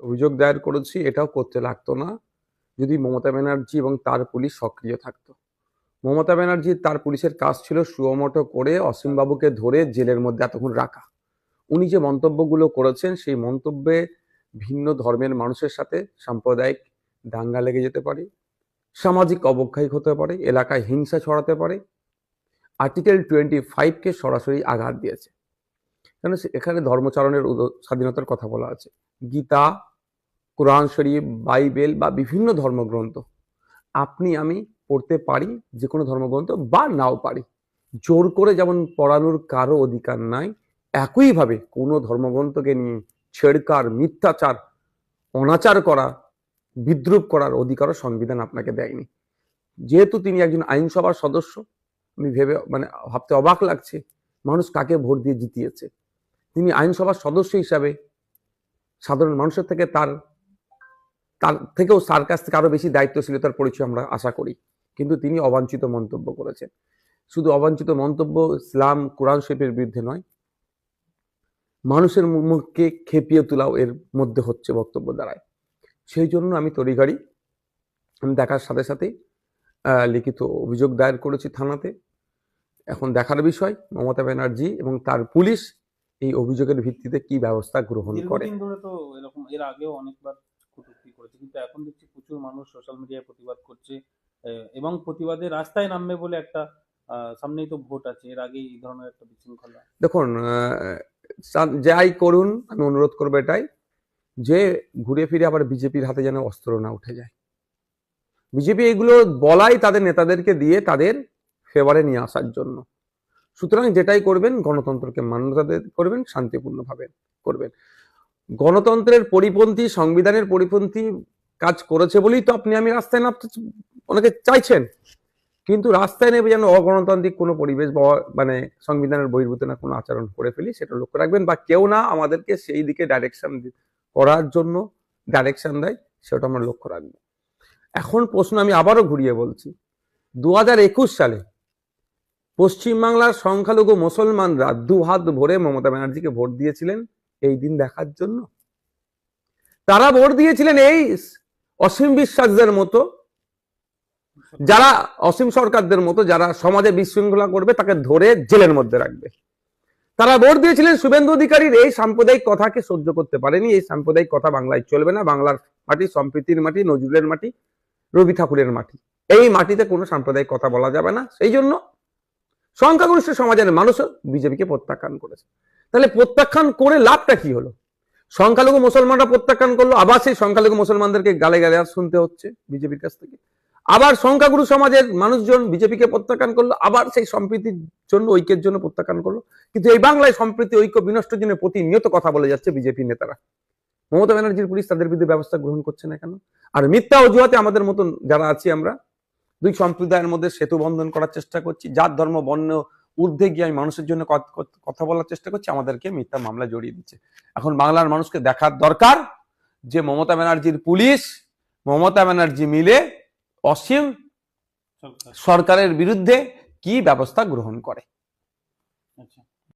অভিযোগ দায়ের করেছি, এটাও করতে লাগতো না। যদি মমতা ব্যানার্জি এবং তার পুলিশ সক্রিয় থাকতো। মমতা ব্যানার্জি তার পুলিশের কাজ ছিল সুয়মটো করে অসীমবাবুকে ধরে জেলের মধ্যে এতক্ষণ রাখা। উনি যে মন্তব্যগুলো করেছেন, সেই মন্তব্যে ভিন্ন ধর্মের মানুষের সাথে সাম্প্রদায়িক দাঙ্গা লেগে যেতে পারে, সামাজিক অবক্ষয় হতে পারে, এলাকায় হিংসা ছড়াতে পারে। আর্টিকেল টোয়েন্টি ফাইভকে সরাসরি আঘাত দিয়েছে। কেন এখানে ধর্মচারণের স্বাধীনতার কথা বলা আছে। গীতা, কোরআন শরীফ, বাইবেল বা বিভিন্ন ধর্মগ্রন্থ। আপনি, আমি পড়তে পারি যে কোনো ধর্মগ্রন্থ বা নাও পারি। জোর করে যেমন পড়ানোর কারও অধিকার নাই, একইভাবে কোনো ধর্মগ্রন্থকে নিয়ে ছেড়কার, মিথ্যাচার, অনাচার করা, বিদ্রুপ করার অধিকারও সংবিধান আপনাকে দেয়নি। যেহেতু তিনি একজন আইনসভার সদস্য, আমি ভেবে মানে ভাবতে অবাক লাগছে মানুষ কাকে ভোট দিয়ে জিতিয়েছে। তিনি আইনসভার সদস্য হিসাবে সাধারণ মানুষের থেকে তার তার থেকেও তার কাছ থেকে আরও বেশি দায়িত্বশীলতার পরিচয় আমরা আশা করি। কিন্তু তিনি অবাঞ্ছিত মন্তব্য করেছেন। শুধু অবাঞ্ছিত মন্তব্য ইসলাম, কোরআন শরীফের বিরুদ্ধে নয়, মানুষের মুখকে খেপিয়ে তোলাও এর মধ্যে হচ্ছে বক্তব্য দ্বারায় সেই জন্য আমি তড়িঘড়ি আমি দেখার সাথে সাথে লিখিত অভিযোগ দায়ের করেছি থানাতে। এখন দেখার বিষয় মমতা ব্যানার্জি এবং তার পুলিশ এই অভিযোগের ভিত্তিতে কি ব্যবস্থা গ্রহণ করে? ধরে তো এরকম এর আগেও অনেকবার কটূক্তি করেছে কিন্তু এখন দেখছি প্রচুর মানুষ সোশ্যাল মিডিয়ায় প্রতিবাদ করছে এবং প্রতিবাদে রাস্তায় নামবে বলে একটা সামনেই তো ভোট আছে এর আগে এই ধরনের একটা বিশৃঙ্খলা। দেখুন যাই করুন আমি অনুরোধ করব এটাই যে ঘুরে ফিরে আবার বিজেপির হাতে যেন অস্ত্র না উঠে যায়। বিজেপি এগুলো বলাই তাদের নেতাদেরকে দিয়ে তাদের ফেভারে নিয়ে আসার জন্য। সুতরাং যেটাই করবেন, গণতন্ত্রকে মান্যতা করবেন, শান্তিপূর্ণভাবে করবেন। গণতন্ত্রের পরিপন্থী, সংবিধানের পরিপন্থী কাজ করেছে বলেই তো আপনি, আমি রাস্তায় নামতে অনেকে চাইছেন। কিন্তু রাস্তায় নেবে যেন অগণতান্ত্রিক কোনো পরিবেশ বা মানে সংবিধানের বহির্ভূত না কোনো আচরণ করে ফেলি, সেটা লক্ষ্য রাখবেন। বা কেউ না আমাদেরকে সেই দিকে ডাইরেকশন করার জন্য ডাইরেকশন দেয়, সেটা আমরা লক্ষ্য রাখব। এখন প্রশ্ন আমি আবারও ঘুরিয়ে বলছি। দু হাজার একুশ সালে পশ্চিমবাংলার সংখ্যালঘু মুসলমানরা দু হাত ভরে মমতা ব্যানার্জিকে ভোট দিয়েছিলেন এই দিন দেখার জন্য। তারা ভোট দিয়েছিলেন এই অসীম বিশ্বাসদের মতো, যারা অসীম সরকারদের মতো, যারা সমাজে বিশৃঙ্খলা করবে, তাকে ধরে জেলের মধ্যে রাখবে। তারা ভোট দিয়েছিলেন শুভেন্দু অধিকারীর, এই সাম্প্রদায়িক কথাকে সহ্য করতে পারেনি, এই সাম্প্রদায়িক কথা বাংলায় চলবে না, বাংলার মাটি সম্প্রীতির মাটি, নজরুলের মাটি, রবি ঠাকুরের মাটি। এই মাটিতে কোনো সাম্প্রদায়িক কথা বলা যাবে না, সেই জন্য সংখ্যাগরিষ্ঠ সমাজের মানুষও বিজেপিকে প্রত্যাখ্যান করেছে। তাহলে প্রত্যাখ্যান করে লাভটা কি হলো? সংখ্যালঘু মুসলমানরা প্রত্যাখ্যান করল, আবার সেই সংখ্যালঘু মুসলমানদেরকে গালে গালে আর শুনতে হচ্ছে বিজেপির কাছ থেকে। আবার সংখ্যাগুরু সমাজের মানুষজন বিজেপিকে প্রত্যাখ্যান করল, আবার সেই সম্প্রীতির জন্য, ঐক্যের জন্য প্রত্যাখ্যান করল। কিন্তু এই বাংলায় সম্প্রীতি, ঐক্য, বিনষ্টের জন্য প্রতিনিয়ত কথা বলে যাচ্ছে বিজেপি নেতারা। মমতা ব্যানার্জির পুলিশ তাদের বিরুদ্ধে ব্যবস্থা গ্রহণ করছে না কেন? আর মিথ্যা অজুহাতে আমাদের মতন যারা আছি আমরা দুই সম্প্রদায়ের মধ্যে সেতু বন্ধন করার চেষ্টা করছি। জাত ধর্ম বর্ণ ঊর্ধ্বে গিয়ে আমি মানুষের জন্য কথা বলার চেষ্টা করছি আমাদেরকে মিথ্যা মামলা জড়িয়ে দিচ্ছে। এখন বাংলার মানুষকে দেখার দরকার যে মমতা ব্যানার্জির পুলিশ মমতা ব্যানার্জি মিলে অসীম সরকারের বিরুদ্ধে কি ব্যবস্থা গ্রহণ করে।